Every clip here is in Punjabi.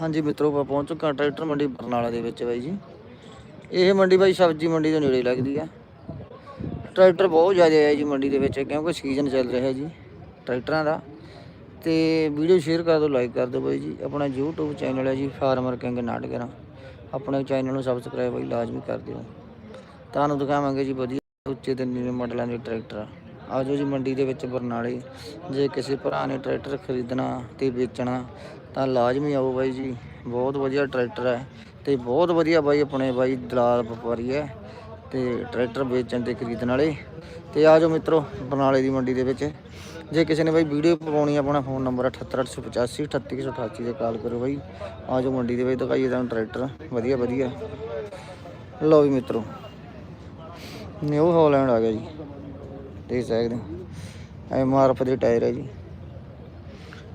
ਹਾਂਜੀ ਮਿੱਤਰੋ, ਆਪਾਂ ਪਹੁੰਚ ਚੁੱਕਾ ਟਰੈਕਟਰ ਮੰਡੀ ਬਰਨਾਲਾ ਦੇ ਵਿੱਚ ਬਾਈ ਜੀ। ਇਹ ਮੰਡੀ ਬਾਈ ਸਬਜ਼ੀ ਮੰਡੀ ਦੇ ਨੇੜੇ ਲੱਗਦੀ ਆ। ਟਰੈਕਟਰ ਬਹੁਤ ਜ਼ਿਆਦਾ ਹੈ ਜੀ ਮੰਡੀ ਦੇ ਵਿੱਚ, ਕਿਉਂਕਿ ਸੀਜ਼ਨ ਚੱਲ ਰਿਹਾ ਜੀ ਟਰੈਕਟਰਾਂ ਦਾ। ਤੇ ਵੀਡੀਓ ਸ਼ੇਅਰ ਕਰ ਦਿਓ ਲਾਈਕ ਕਰ ਦਿਓ ਬਾਈ ਜੀ। ਆਪਣਾ YouTube ਚੈਨਲ ਹੈ ਜੀ ਫਾਰਮਰ ਕਿੰਗ ਨਾਟਕਰਾਂ ਆਪਣੇ ਚੈਨਲ ਨੂੰ ਸਬਸਕ੍ਰਾਈਬ ਬਾਈ, ਲਾਜ਼ਮੀ ਕਰ ਦਿਓ। ਤੁਹਾਨੂੰ ਦਿਖਾਵਾਂਗੇ ਜੀ ਵਧੀਆ, ਉੱਚੇ ਤੇ ਨੀਵੇਂ ਮਾਡਲਾਂ ਦੇ ਟਰੈਕਟਰ। ਆਜੋ ਜੀ ਮੰਡੀ ਦੇ ਵਿੱਚ ਬਰਨਾਲੇ। ਜੇ ਕਿਸੇ ਭਰਾ ਨੇ ਟਰੈਕਟਰ ਖਰੀਦਣਾ ਤੇ ਵੇਚਣਾ, ਤਾਂ ਲਾਜ਼ਮੀ ਆਓ ਬਾਈ ਜੀ। ਬਹੁਤ ਵਧੀਆ ਟਰੈਕਟਰ ਹੈ ਤੇ ਬਹੁਤ ਵਧੀਆ ਬਾਈ ਆਪਣੇ ਬਾਈ ਦਲਾਲ ਵਪਾਰੀ ਹੈ ਤੇ ਟਰੈਕਟਰ ਵੇਚਣ ਤੇ ਖਰੀਦਣ ਵਾਲੇ। ਤੇ ਆਜੋ ਮਿੱਤਰੋ ਬਰਨਾਲੇ ਦੀ ਮੰਡੀ ਦੇ ਵਿੱਚ। ਜੇ ਕਿਸੇ ਨੇ ਬਾਈ ਵੀਡੀਓ ਪਾਉਣੀ ਆਪਣਾ ਫੋਨ ਨੰਬਰ 78885 38188 ਤੇ ਕਾਲ ਕਰੋ ਬਾਈ। ਆਜੋ ਮੰਡੀ ਦੇ ਵਿੱਚ ਦਿਖਾਈਏ ਤੁਹਾਨੂੰ ਟਰੈਕਟਰ। ਵਧੀਆ ਵਧੀਆ। ਲਓ ਵੀ ਮਿੱਤਰੋ। ਨਿਊ ਹਾਲੈਂਡ ਆ ਗਿਆ ਜੀ। ਦੇਖ ਸਕਦੇ ਹੋ। ਐਮ ਆਰ ਐਫ ਦੇ ਟਾਇਰ ਹੈ ਜੀ।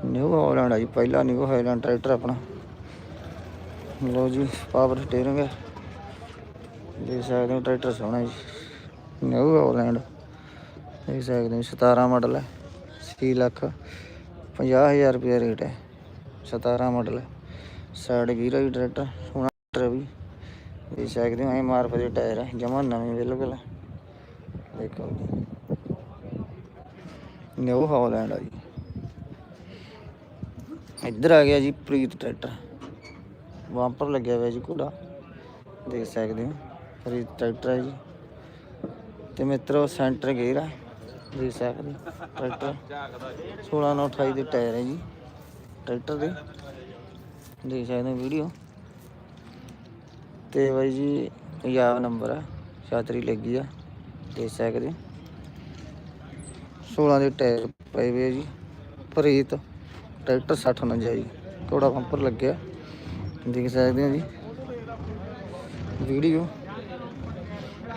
ਨਿਊ ਹਾਲੈਂਡ ਆ ਜੀ, ਪਹਿਲਾ ਨਿਊ ਹਾਲੈਂਡ ਟਰੈਕਟਰ ਆਪਣਾ। ਲਓ ਜੀ, ਪਾਵਰ ਸਟੀਅਰਿੰਗ ਹੈ ਦੇਖ ਸਕਦੇ ਹੋ, ਟਰੈਕਟਰ ਸੋਹਣਾ ਜੀ। ਨਿਊ ਹਾਲੈਂਡ, ਦੇਖ ਸਕਦੇ ਹੋ 17 ਮਾਡਲ ਹੈ 6 ਲੱਖ 50000 ਰੁਪਏ ਰੇਟ ਹੈ 17 ਮਾਡਲ ਹੈ ਸਾਈਡ ਗੀਰ ਹੈ ਜੀ, ਟਰੈਕਟਰ। ਸੋਹਣਾ ਟਰੈਕਟਰ ਵੀ। ਦੇਖ ਸਕਦੇ ਹੋ ਐਮ ਆਰ ਐਫ ਦੇ ਟਾਇਰ ਹੈ ਜਮਾ ਨਵੇਂ ਬਿਲਕੁਲ ਦੇਖੋ ਜੀ। ਨਿਊ ਹਾਲੈਂਡ ਆ ਜੀ ਇੱਧਰ ਆ ਗਿਆ ਜੀ ਪ੍ਰੀਤ ਟਰੈਕਟਰ। ਵਾਂਪਰ ਲੱਗਿਆ ਹੋਇਆ ਜੀ ਘੋੜਾ। ਦੇਖ ਸਕਦੇ ਹੋ, ਪ੍ਰੀਤ ਟਰੈਕਟਰ ਹੈ ਜੀ। ਤੇ ਮਿੱਤਰੋ, ਸੈਂਟਰ ਗੇਅਰ ਆ। ਦੇਖ ਸਕਦੇ ਟਰੈਕਟਰ। 16 ਨੌ 28 ਦੇ ਟਾਇਰ ਹੈ ਜੀ, ਟਰੈਕਟਰ ਦੇ। ਦੇਖ ਸਕਦੇ ਹੋ ਵੀਡੀਓ। ਤੇ ਬਾਈ ਜੀ, ਪੰਜਾਬ ਨੰਬਰ ਆ ਛਾਤਰੀ ਲੱਗੀ ਆ। ਦੇਖ ਸਕਦੇ ਹੋ। 16 ਦੇ ਟਾਇਰ ਪਏ ਹੋਏ ਆ ਜੀ। ਪ੍ਰੀਤ, ਟਰੈਕਟਰ 60 49 ਜੀ। ਘੋੜਾ ਬੰਪਰ ਲੱਗਿਆ। ਦੇਖ ਸਕਦੇ ਹੋ ਜੀ। ਵੀਡੀਓ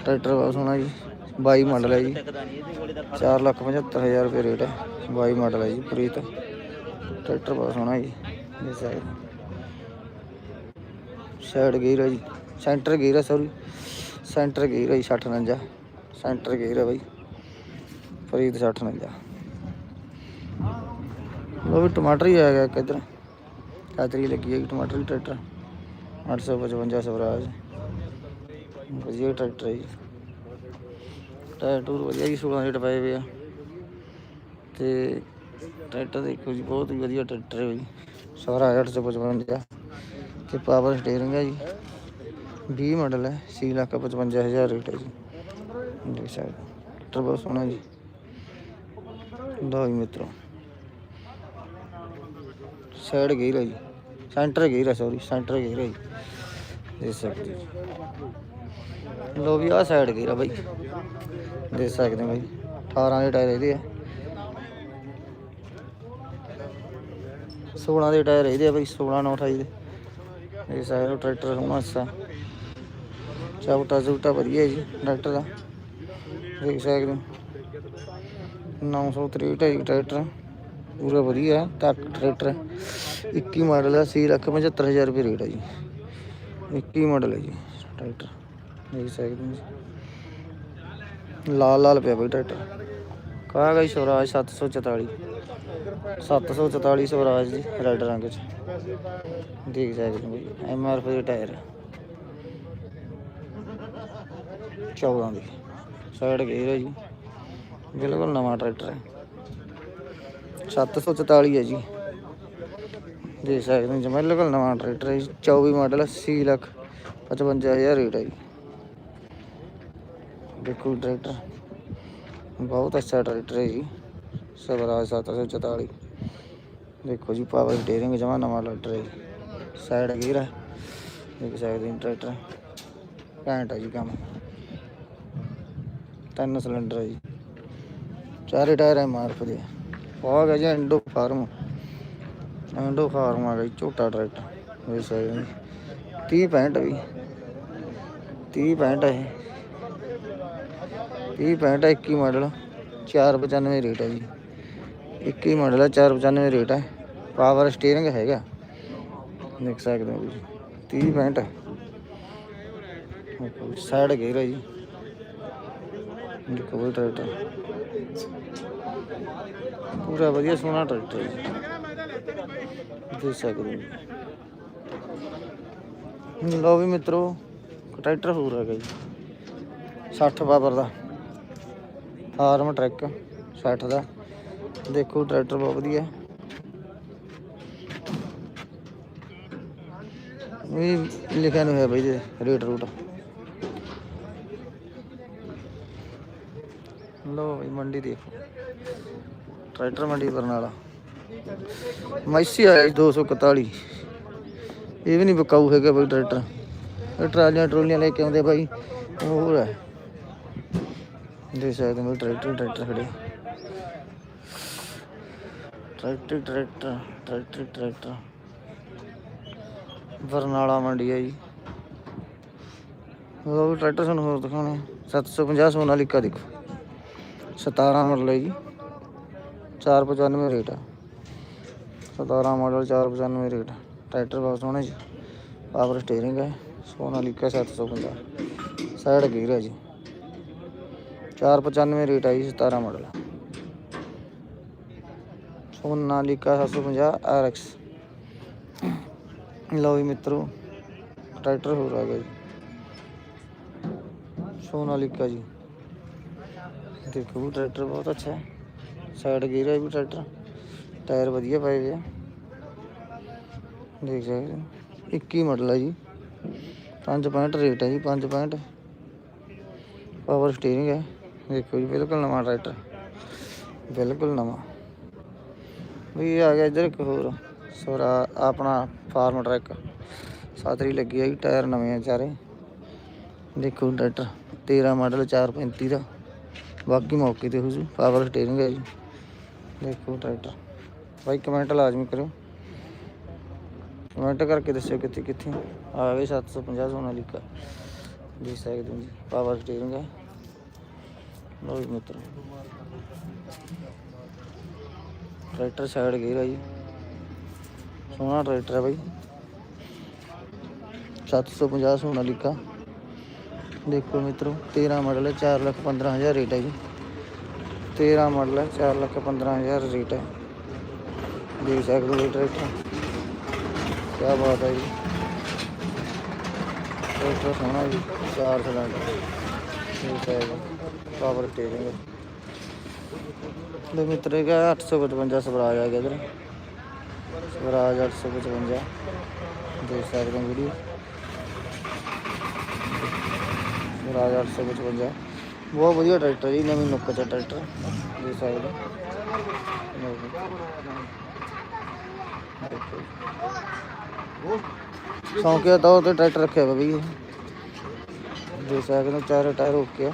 ਟਰੈਕਟਰ ਬਹੁਤ ਸੋਹਣਾ ਜੀ। 22 ਮਾਡਲ ਹੈ ਜੀ। 4 ਲੱਖ 75 ਹਜ਼ਾਰ ਰੁਪਏ ਰੇਟ ਹੈ। 22 ਮਾਡਲ ਹੈ ਜੀ, ਪ੍ਰੀਤ। ਟਰੈਕਟਰ ਬਹੁਤ ਸੋਹਣਾ ਜੀ। ਦੇਖ ਸਕਦੇ ਸਾਈਡ ਗੇਅਰ ਹੈ ਜੀ। ਸੈਂਟਰ ਗੇਅਰ ਹੈ ਸੌਰੀ ਸੈਂਟਰ ਗੇਅਰ ਹੈ ਜੀ 60 49 ਸੈਂਟਰ ਗੇਅਰ ਹੈ ਬਾਈ। ਫਰੀਦ 60 49 ਉਹ ਵੀ ਟਮਾਟਰ ਹੀ ਆ ਗਿਆ ਇੱਕ ਇੱਧਰ। ਕਾਤਰੀ ਲੱਗੀ ਹੈ ਜੀ ਟਮਾਟਰ ਹੀ ਟਰੈਕਟਰ। 855 ਸਵਰਾਜ। ਵਧੀਆ ਟਰੈਕਟਰ ਹੈ ਜੀ। ਟਾਇਰ ਟੂਰ ਵਧੀਆ ਜੀ 16 ਰੇਟ ਪਏ ਹੋਏ ਆ। ਤੇ ਟਰੈਕਟਰ ਦੇਖੋ ਜੀ, ਬਹੁਤ ਹੀ ਵਧੀਆ ਟਰੈਕਟਰ ਹੈ ਜੀ ਸਵਰਾਜ 855 ਤੇ ਪਾਵਰ ਸਟੀਅਰਿੰਗ ਹੈ ਜੀ। 20 ਮਾਡਲ ਹੈ 6 ਲੱਖ 55000 ਰੇਟ ਹੈ ਜੀ। ਦੇਖ ਸਕਦੇ ਹੋ। ਟਰੈਕਟਰ ਬਹੁਤ ਸੋਹਣਾ ਜੀ। ਲਓ ਜੀ ਮਿੱਤਰੋ। ਸਾਈਡ ਗਈ ਹੈ ਸੈਂਟਰ ਗਈ ਰਹੀ ਸੌਰੀ ਸੈਂਟਰ ਗਈ ਹੈ ਜੀ। ਸਕਦੇ ਲੋ ਵੀ ਆ ਸਾਈਡ ਗਈ ਆ ਬਾਈ। ਦੇਖ ਸਕਦੇ ਬਾਈ। 18 ਦੇ ਟਾਇਰ ਇਹਦੇ ਆ। 16 ਦੇ ਟਾਇਰ ਇਹਦੇ ਆ ਬਾਈ 16 9 28 ਦੇ। ਇਹ ਸਾਈਡ ਟਰੈਕਟਰ ਸੋਹਣਾ ਅੱਛਾ ਚੌਟਾ ਚੌਟਾ ਵਧੀਆ ਜੀ ਟਰੈਕਟਰ ਦਾ। ਦੇਖ ਸਕਦੇ ਹੋ। 963 ਹੈ ਜੀ ਟਰੈਕਟਰ। ਪੂਰਾ ਵਧੀਆ ਹੈ, ਤੱਕ ਟਰੈਕਟਰ। ਹੈ। 21 ਮਾਡਲ ਹੈ 6 ਲੱਖ 75000 ਰੁਪਏ ਰੇਟ ਹੈ ਜੀ। 21 ਮਾਡਲ ਹੈ ਜੀ ਟਰੈਕਟਰ। ਦੇਖ ਸਕਦੇ ਹੋ ਜੀ। ਲਾਲ ਲਾਲ ਪਿਆ ਬਈ ਟਰੈਕਟਰ। ਕਹਾ ਗਈ ਸਵਰਾਜ 744 744 ਸਵਰਾਜ ਜੀ ਰੈੱਡ ਰੰਗ ਚ। ਦੇਖ ਸਕਦੇ ਹੋ ਬਈ ਐਮ ਆਰ ਪੀ ਦੇ ਟਾਇਰ। 14 ਦੀ। ਸਾਈਡ ਗੇਅਰ ਹੈ ਜੀ। ਬਿਲਕੁਲ ਨਵਾਂ ਟਰੈਕਟਰ ਹੈ। 744 ਹੈ ਜੀ। ਦੇ ਸਕਦੇ ਹੋ ਬਿਲਕੁਲ ਨਵਾਂ ਟਰੈਕਟਰ ਹੈ ਜੀ। 24 ਮਾਡਲ 80 ਲੱਖ 55000 ਰੇਟ ਹੈ ਜੀ। ਬਿਲਕੁਲ ਟਰੈਕਟਰ। ਬਹੁਤ ਅੱਛਾ ਟਰੈਕਟਰ ਹੈ ਜੀ। ਸਵਰਾਜ 744 ਦੇਖੋ ਜੀ ਪਾਵਰ ਸਟੀਅਰਿੰਗ ਜਮਾ ਨਵਾਂ ਟਰੈਕਟਰ ਹੈ ਜੀ। ਸਾਈਡ ਗੇਅਰ ਹੈ। ਦੇਖ ਸਕਦੇ ਹੋ ਟਰੈਕਟਰ। ਘੈਂਟ ਹੈ ਜੀ ਕੰਮ। ਤਿੰਨ ਸਿਲੰਡਰ ਹੈ ਜੀ। ਚਾਰੇ ਟਾਇਰ ਐ ਮਾਰਫ ਦੇ ਆ। ਗਿਆ ਜੀ ਐਂਡੋ ਫਾਰਮ। ਐਂਡੋ ਫਾਰਮ ਆ ਗਿਆ ਜੀ, ਝੋਟਾ ਟਰੈਕਟਰ। ਇਹ ਸਹੀ 30 65 ਵੀ। 30 65 ਹੈ 30 65 21 ਮਾਡਲ। 495 ਰੇਟ ਹੈ ਜੀ। 21 ਮਾਡਲ ਹੈ 495 ਰੇਟ ਹੈ ਪਾਵਰ ਸਟੀਅਰਿੰਗ ਹੈਗਾ। ਦੇਖ ਸਕਦੇ ਹੋ ਤੁਸੀਂ। 30 65 ਸਾਈਡ ਗੇਅਰ ਹੈ ਜੀ। ਦੇਖੋ ਟਰੈਕਟਰ। ਪੂਰਾ ਵਧੀਆ ਸੋਹਣਾ ਟਰੈਕਟਰ ਹੈ। ਦੇਖ ਸਕਦੇ ਹੋ। ਲਓ ਵੀ ਮਿੱਤਰੋ ਟਰੈਕਟਰ ਹੋਰ ਹੈਗਾ ਜੀ। 60 ਪਾਵਰ ਦਾ। ਫਾਰਮ ਟਰੈਕ 60 ਦਾ। ਦੇਖੋ ਟਰੈਕਟਰ ਬਹੁਤ ਵਧੀਆ। ਵੀ ਲਿਖਿਆ ਨੂੰ ਹੋਇਆ ਬਈ ਜੀ ਰੇਟ ਰੂਟ। ਲਓ ਬਈ ਮੰਡੀ ਦੇਖੋ। ਟਰੈਕਟਰ ਮੰਡੀ ਬਰਨਾਲਾ। ਮੈਸੀ ਆਇਆ ਜੀ 241 ਇਹ ਵੀ ਨਹੀਂ ਬਕਾਊ ਹੈਗਾ ਬਈ ਟਰੈਕਟਰ। ਇਹ ਟਰਾਲੀਆਂ ਟਰੋਲੀਆਂ ਲੈ ਕੇ ਆਉਂਦੇ ਬਾਈ। ਹੋਰ ਹੈ। ਦੇਖ ਸਕਦੇ ਹੋ ਟਰੈਕਟਰ ਟਰੈਕਟਰ ਖੜੇ tractor tractor tractor tractor. Barnala ਮੰਡੀ ਹੈ ਜੀ। ਉਹ ਟਰੈਕਟਰ ਸਾਨੂੰ ਹੋਰ ਦਿਖਾਉਣੇ 750 ਸੋਨਾਲੀਕਾ ਦੇਖੋ। 17 ਮਾਡਲ ਹੈ ਜੀ। 495 ਰੇਟ ਆ। 17 ਮਾਡਲ 495 ਰੇਟ ਟਰੈਕਟਰ ਬਹੁਤ ਸੋਹਣੇ ਜੀ। ਪਾਵਰ ਸਟੀਅਰਿੰਗ ਹੈ। ਸੋਨਾਲੀਕਾ 750 ਸਾਈਡ ਗੇਅਰ ਹੈ ਜੀ। 495 ਰੇਟ ਹੈ ਜੀ 17 ਮਾਡਲ ਸੋਨਾਲੀਕਾ 750 RX ਲਓ ਜੀ ਮਿੱਤਰੋ ਟਰੈਕਟਰ ਹੋਰ ਆ ਗਿਆ ਜੀ। ਸੋਨਾਲੀਕਾ ਜੀ। ਦੇਖੋ ਵੀ ਟਰੈਕਟਰ ਬਹੁਤ ਅੱਛਾ ਹੈ ਸਾਈਡ ਗੇਅਰ ਹੈ ਵੀ ਟਰੈਕਟਰ ਟਾਇਰ ਵਧੀਆ ਪਏ ਹੋਏ ਆ ਦੇਖ ਸਕਦੇ ਹੋ 21 ਮਾਡਲ ਹੈ ਜੀ 5.65 ਰੇਟ ਹੈ ਜੀ 5.65 ਪਾਵਰ ਸਟੀਅਰਿੰਗ ਹੈ ਦੇਖੋ ਜੀ ਬਿਲਕੁਲ ਨਵਾਂ ਟਰੈਕਟਰ ਬਿਲਕੁਲ ਨਵਾਂ ਵੀ ਇਹ ਆ ਗਿਆ ਇੱਧਰ ਇੱਕ ਹੋਰ ਸੋਰਾ ਆਪਣਾ ਫਾਰਮ ਟਰੈਕ ਸਾਤਰੀ ਲੱਗੀ ਹੈ ਜੀ ਟਾਇਰ ਨਵੇਂ ਆ ਚਾਰੇ ਦੇਖੋ ਟਰੈਕਟਰ 13 ਮਾਡਲ 435 ਦਾ ਬਾਕੀ ਮੌਕੇ ਤੇ ਹੋ ਜੂ ਪਾਵਰ ਸਟੀਅਰਿੰਗ ਹੈ ਜੀ। ਦੇਖੋ ਟਰੈਕਟਰ। ਬਾਈ ਕਮੈਂਟ ਲਾਜ਼ਮੀ ਕਰਿਓ। ਕਮੈਂਟ ਕਰਕੇ ਦੱਸਿਓ ਕਿੱਥੇ ਕਿੱਥੇ। ਆ ਗਏ 750 ਸੋਨਾਲੀਕਾ ਦੇਖ ਸਕਦੇ ਹੋ ਜੀ ਪਾਵਰ ਸਟੀਅਰਿੰਗ ਹੈ। ਲੋ ਜੀ ਮਿੱਤਰ। ਟਰੈਕਟਰ ਸਾਈਡ ਗੇਅਰ ਹੈ ਜੀ। ਸੋਹਣਾ ਟਰੈਕਟਰ ਹੈ ਬਾਈ। 750 ਸੋਨਾਲੀਕਾ ਦੇਖੋ ਮਿੱਤਰੋ 13 ਮਾਡਲ ਹੈ 4 ਲੱਖ 15 ਹਜ਼ਾਰ ਰੇਟ ਹੈ ਜੀ। 13 ਮਾਡਲ ਹੈ 4 ਲੱਖ 15 ਹਜ਼ਾਰ ਰੇਟ ਹੈ। ਦੇਖ ਸਕਦੇ ਹੋ ਟਰੈਕਟਰ ਕੀ ਬਾਤ ਹੈ ਜੀ। ਟਰੈਕਟਰ ਸੋਹਣਾ ਜੀ, ਚਾਰ ਸਿਲੰਡਰ ਦੇਖ ਸਕਦੇ ਹੋ ਪਾਵਰ ਸਟੀਅਰਿੰਗ ਦੇ ਮਿੱਤਰ ਹੈਗਾ 855 ਸਵਰਾਜ ਆ ਗਿਆ ਇਧਰ। ਸਵਰਾਜ 855 ਦੇਖ ਸਕਦੇ ਹੋ ਵੀਡੀਓ ਸਵਰਾਜ 855 ਬਹੁਤ ਵਧੀਆ ਟਰੈਕਟਰ ਜੀ, ਨਵੀਂ ਨੁੱਕ ਚ ਟਰੈਕਟਰ ਦੇਖ ਸਕਦੇ ਹੋ ਲਓ ਜੀ। ਤੌਰ ਤੇ ਟਰੈਕਟਰ ਰੱਖਿਆ ਵਾ ਬਈ ਇਹ। ਦੇਖ ਸਕਦੇ ਚਾਰੇ ਟਾਇਰ ਓਕੇ ਆ।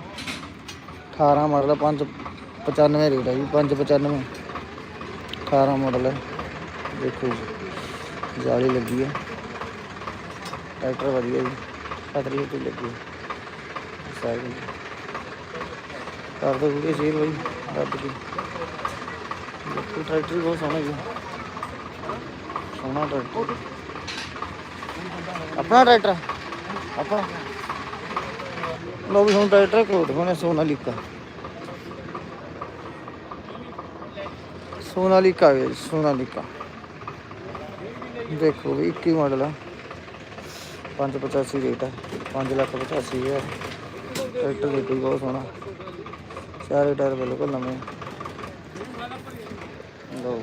18 ਮਾਡਲ 595 ਰੇਟ ਹੈ ਜੀ 595 18 ਮਾਡਲ ਹੈ ਦੇਖੋ ਜੀ, ਜਾਲੀ ਲੱਗੀ ਹੈ ਟਰੈਕਟਰ ਵਧੀਆ ਜੀ ਖਤਰੀ ਤੇ ਲੱਗੀ ਹੈ ਸਾਈਡ ਕਰ ਦੋ ਵੀਡੀਓ ਸ਼ੇਅਰ ਬਾਈ, ਰੱਬ ਦੀ। ਦੇਖੋ ਟਰੈਕਟਰ ਵੀ ਬਹੁਤ ਸੋਹਣਾ ਜੀ। ਸੋਹਣਾ ਟਰੈਕਟਰ ਆਪਣਾ ਟਰੈਕਟਰ ਆਪਣਾ? ਲੋ ਵੀ ਹੁਣ ਟਰੈਕਟਰ ਕੋਲ ਦਿਖਾਉਣੇ ਸੋਨਾਲੀਕਾ। ਸੋਨਾਲੀਕਾ ਹੈ ਸੋਨਾਲੀਕਾ। ਦੇਖੋ ਵੀ 21 ਮਾਡਲ ਆ। 585 ਰੇਟ ਆ 5 ਲੱਖ 85 ਹਜ਼ਾਰ। ਟਰੈਕਟਰ ਦੇਖੋ ਬਹੁਤ ਸੋਹਣਾ। ਸਾਰੇ ਟਾਇਰ ਬਿਲਕੁਲ ਨਵੇਂ। ਲੋ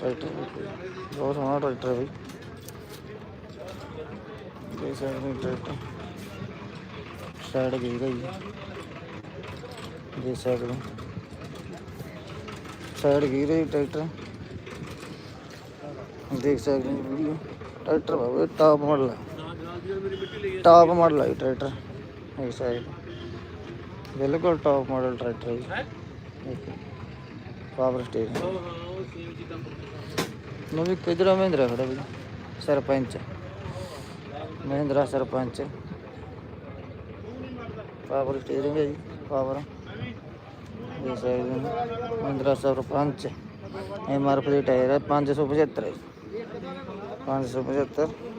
ਟਰੈਕਟਰ ਬਹੁਤ ਸੋਹਣਾ ਟਰੈਕਟਰ ਹੈ ਬਈ। ਦੇਖ ਸਕਦੇ ਟਰੈਕਟਰ। ਸਾਈਡ ਗਈ ਰਹੀ ਦੇਖ ਸਕਦੇ ਸਾਈਡ ਗਈ ਰਹੀ ਟਰੈਕਟਰ। ਦੇਖ ਸਕਦੇ ਵੀਡੀਓ। ਟਰੈਕਟਰ ਬਾਬਾ ਟਾਪ ਮਾਡਲ ਹੈ ਟਾਪ ਮਾਡਲ ਹੈ ਟਰੈਕਟਰ ਸਕਦੇ ਹੋ। ਬਿਲਕੁਲ ਟਾਪ ਮਾਡਲ ਟਰੈਕਟਰ ਹੈ? ਪਾਵਰ ਸਟੀਅਰਿੰਗ ਨੂੰ ਵੀ ਕਿਧਰ ਮਹਿੰਦਰਾ ਖੜਾ ਵੀ ਸਰਪੰਚ। ਮਹਿੰਦਰਾ ਸਰਪੰਚ। ਪਾਵਰ ਸਟੀਅਰਿੰਗ ਹੈ ਜੀ ਪਾਵਰ ਦੇਖ ਸਕਦੇ ਹੋ Mahindra Sarpanch. M R P tyre ਹੈ 575 ਹੈ ਜੀ। 575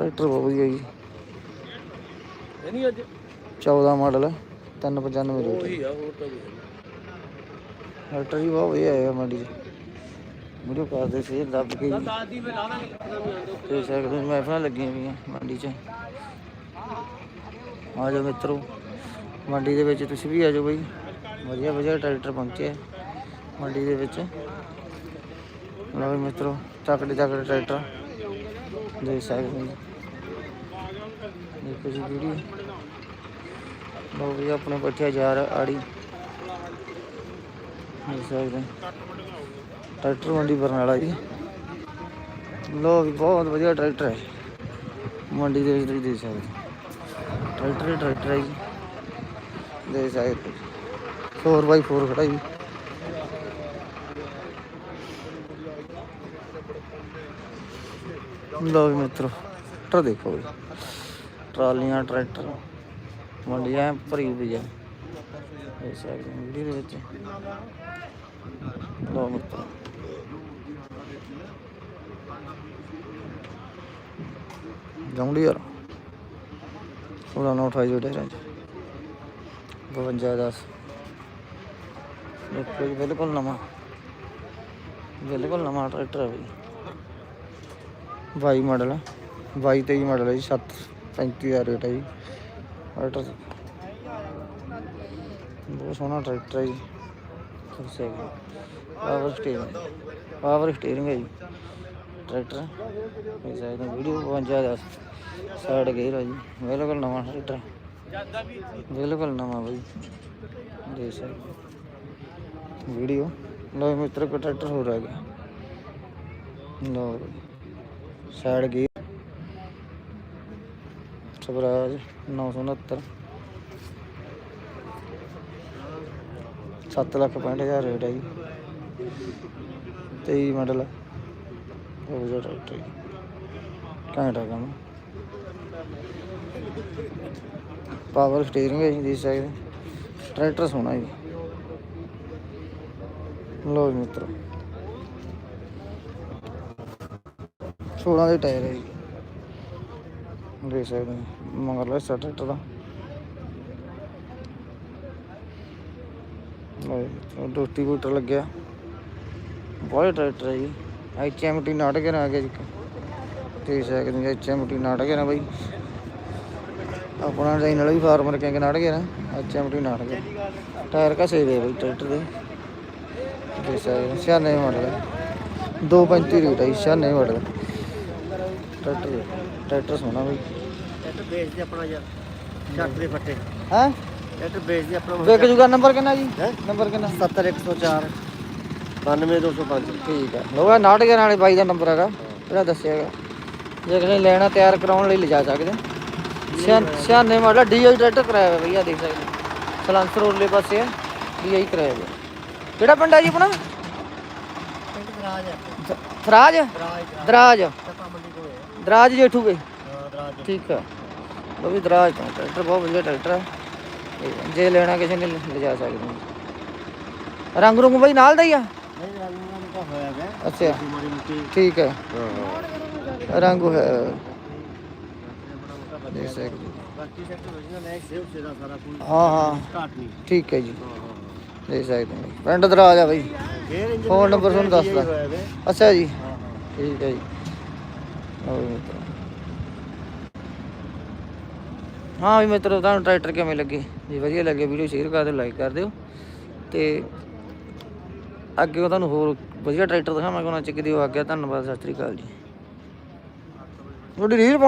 ਟਰੈਕਟਰ ਬਹੁਤ ਵਧੀਆ ਜੀ। ਨਹੀਂ ਅੱਜ? 14 ਮਾਡਲ ਹੈ 395 ਰੇਟ ਉਹੀ ਆ ਹੋਰ ਤਾਂ ਕੋਈ ਟਰੈਕਟਰ ਜੀ ਬਹੁਤ ਵਧੀਆ ਆਇਆ ਮੰਡੀ 'ਚ ਵੀਡੀਓ ਕਰਦੇ ਸੀ ਦੱਬ ਕੇ ਦਾਦੀ ਮੈਂ ਲਾ ਦਾਂਗੇ ਤੇ ਸਕਦੇ ਮਹਿਫਲਾਂ ਲੱਗੀਆਂ ਹੋਈਆਂ ਮੰਡੀ 'ਚ। ਆ ਜਾਓ ਮਿੱਤਰੋ ਮੰਡੀ ਦੇ ਵਿੱਚ ਤੁਸੀਂ ਵੀ ਆ ਜਾਓ ਬਈ। ਵਧੀਆ ਵਧੀਆ ਟਰੈਕਟਰ ਪਹੁੰਚੇ ਮੰਡੀ ਦੇ ਵਿੱਚ। ਲਓ ਵੀ ਮਿੱਤਰੋ ਤਕੜੇ ਤਕੜੇ ਟਰੈਕਟਰ। ਦੇਖ ਸਕਦੇ ਹੋ। ਦੇਖੋ ਜੀ ਵੀਡੀਓ। ਲਓ ਵੀ ਆਪਣੇ ਬੱਠਿਆ ਜਾ ਰਿਹਾ ਆੜੀ। ਦੇਖ ਸਕਦੇ ਟਰੈਕਟਰ ਮੰਡੀ ਬਰਨਾਲਾ ਜੀ। ਲੋ ਵੀ ਬਹੁਤ ਵਧੀਆ ਟਰੈਕਟਰ ਹੈ। ਮੰਡੀ ਦੇ ਵਿੱਚ ਤੁਸੀਂ ਦੇਖ ਸਕਦੇ ਟਰੈਕਟਰ ਹੀ ਟਰੈਕਟਰ ਹੈ ਜੀ। ਦੇਖ ਸਕਦੇ 4x4 ਖੜਾ ਜੀ। ਲੋ ਵੀ ਮਿੱਤਰੋ, ਟਰੈਕਟਰ ਦੇਖੋ ਜੀ ਟਰਾਲੀਆਂ, ਟਰੈਕਟਰ। ਮੰਡੀ ਐ ਭਰੀ ਹੋਈ ਹੈ ਦੇਖ ਸਕਦੇ ਹੋ ਦੇ ਵਿੱਚ। ਲੋ ਮਿੱਤਰੋ। ਜਾਉਂਦੀ ਯਾਰ। ਉਹਦਾ ਨੋਟ ਹੈ ਜਿਹੜੇ ਰਾਜ। 52 10 ਦੇਖੋ ਜੀ ਬਿਲਕੁਲ ਨਵਾਂ। ਬਿਲਕੁਲ ਨਵਾਂ ਟਰੈਕਟਰ ਹੈ ਬਈ। 22 ਮਾਡਲ ਹੈ 22 23 ਮਾਡਲ ਹੈ ਜੀ 7 35 ਦਾ ਰੇਟ ਹੈ ਜੀ ਟਰੈਕਟਰ ਬਹੁਤ ਸੋਹਣਾ ਟਰੈਕਟਰ ਹੈ ਜੀ ਸਹੀ ਪਾਵਰ ਸਟੀਅਰਿੰਗ ਪਾਵਰ ਸਟੀਅਰਿੰਗ ਹੈ ਜੀ ਟਰੈਕਟਰ ਇਹ ਸਾਈਡ ਵੀਡੀਓ 52 ਦਾ ਸਾਈਡ ਗੇਅਰ ਹੈ ਜੀ ਬਿਲਕੁਲ ਨਵਾਂ ਟਰੈਕਟਰ ਬਿਲਕੁਲ ਨਵਾਂ ਬਈ ਦੇ ਸਕਦੇ ਵੀਡੀਓ ਲੋ ਮਿੱਤਰ ਕੋ ਟਰੈਕਟਰ ਹੋ ਰਿਹਾ ਗਿਆ low side gear Swaraj 969 7 lakh 65 ਹਜ਼ਾਰ ਰੇਟ ਹੈ ਜੀ। 23 ਮਾਡਲ ਉਹ ਜਿਹੜਾ ਟਰੈਕਟਰ ਜੀ। ਘੈਂਟ ਆ ਕੰਮ। ਪਾਵਰ ਸਟੀਅਰਿੰਗ ਹੈ ਜੀ ਦੇਖ ਸਕਦੇ ਟਰੈਕਟਰ ਸੋਹਣਾ ਜੀ। ਲੋ ਜੀ ਮਿੱਤਰੋ। 16 ਦੇ ਟਾਇਰ ਹੈ ਜੀ। ਦੇਖ ਸਕਦੇ ਹੋ ਮਗਰਲਾ ਹਿੱਸਾ ਟਰੈਕਟਰ ਦਾ। ਲੋ ਦੋਸਤੀ ਬੂਟਰ ਲੱਗਿਆ। ਬਹੁਤ ਟਰੈਕਟਰ ਹੈ ਜੀ। ਐਚਐਮਟੀ ਨਾਟਕ ਆ ਗਿਆ ਜੀ ਦੇਖ ਸਕਦੇ ਹੋ ਐਚਐਮਟੀ ਨਾਟਕ ਨਾ ਬਾਈ। ਆਪਣਾ ਚੈਨਲ ਵੀ ਫਾਰਮਰ ਕਿੰਗ ਨਾਟਕ ਹੈ ਨਾ ਐਚਐਮਟੀ ਨਾਟਕ ਹੈ। ਟਾਇਰ ਘਸੇ ਦੇ ਬਾਈ ਟਰੈਕਟਰ ਦੇ। ਦੇਖ ਸਕਦੇ ਹੋ 96 ਮਾਡਲ ਹੈ 235 ਰੇਟ ਹੈ ਜੀ, 96 ਮਾਡਲ ਟਰੈਕਟਰ ਟਰੈਕਟਰ ਸੋਹਣਾ ਬਾਈ। ਟਰੈਕਟਰ ਵੇਚ ਦੇ ਆਪਣਾ ਯਾਰ ਛੱਟ ਦੇ ਫੱਟੇ। ਹੈ? ਟਰੈਕਟਰ ਵੇਚ ਦੇ ਆਪਣਾ ਵਿਕ ਜੂਗਾ ਨੰਬਰ ਕਿੰਨਾ ਜੀ? ਨੰਬਰ ਕਿੰਨਾ? 70104 92205 ਠੀਕ ਹੈ ਲੋਗਾ ਨਾਟਕ ਨਾਲੇ ਬਾਈ ਦਾ ਨੰਬਰ ਹੈਗਾ। ਜਿਹੜਾ ਦੱਸਿਆ ਹੈਗਾ। ਜੇ ਕਿਸੇ ਲੈਣਾ ਤਿਆਰ ਕਰਾਉਣ ਲਈ ਲਿਜਾ ਸਕਦੇ। ਸਿਆਨੇ ਮਾਡਲ ਡੀਆਈ ਟਰੈਕਟਰ ਕਰਾਇਆ ਹੋਇਆ ਭਈਆ ਦੇਖ ਸਕਦੇ ਸਲਾਂਸਰ ਉਰਲੇ ਪਾਸੇ ਹੈ ਡੀਆਈ ਕਰਾਇਆ ਹੋਇਆ। ਕਿਹੜਾ ਪਿੰਡ ਹੈ ਜੀ ਆਪਣਾ? ਪਿੰਡ ਦਰਾਜ ਦਰਾਜ। ਦਰਾਜ। ਦਰਾਜ ਜੇਠੂ ਕੇ। ਠੀਕ ਹੈ ਉਹ ਵੀ ਦਰਾਜ ਤੋਂ ਟਰੈਕਟਰ ਬਹੁਤ ਵਧੀਆ ਟਰੈਕਟਰ ਹੈ ਜੇ ਲੈਣਾ ਕਿਸੇ ਨੇ ਲਿਜਾ ਸਕਦੇ ਹੋ ਰੰਗ ਰੁੰਗ ਬਈ ਨਾਲ ਦਾ ਹੀ ਆ? ਅੱਛਾ। ਠੀਕ ਹੈ ਰੰਗ ਹੈ ਦੇਖ ਸਕਦੇ ਠੀਕ ਹੈ ਜੀ ਦੇਖ ਸਕਦੇ ਹੋ। ਪਿੰਡ ਦਰਾਜ ਆ ਬਈ। ਫੋਨ ਨੰਬਰ ਤੁਹਾਨੂੰ ਦੱਸਦਾ। ਅੱਛਾ ਜੀ। ਠੀਕ ਹੈ ਜੀ। ਹਾਂ ਵੀ ਮਿੱਤਰੋ, ਤੁਹਾਨੂੰ ਟਰੈਕਟਰ ਕਿਵੇਂ ਲੱਗੇ? ਜੇ ਵਧੀਆ ਲੱਗੇ ਵੀਡੀਓ ਸ਼ੇਅਰ ਕਰ ਦਿਓ ਲਾਈਕ ਕਰ ਦਿਓ। ਤੇ ਅੱਗੇ ਤੁਹਾਨੂੰ ਹੋਰ ਵਧੀਆ ਟਰੈਕਟਰ ਦਿਖਾਵਾਂਗੇ, ਉਹਨਾਂ ਚ ਕਿਤੇ ਆ ਗਿਆ। ਧੰਨਵਾਦ, ਸਤਿ ਸ੍ਰੀ ਅਕਾਲ ਜੀ। ਤੁਹਾਡੀ ਰੀਲ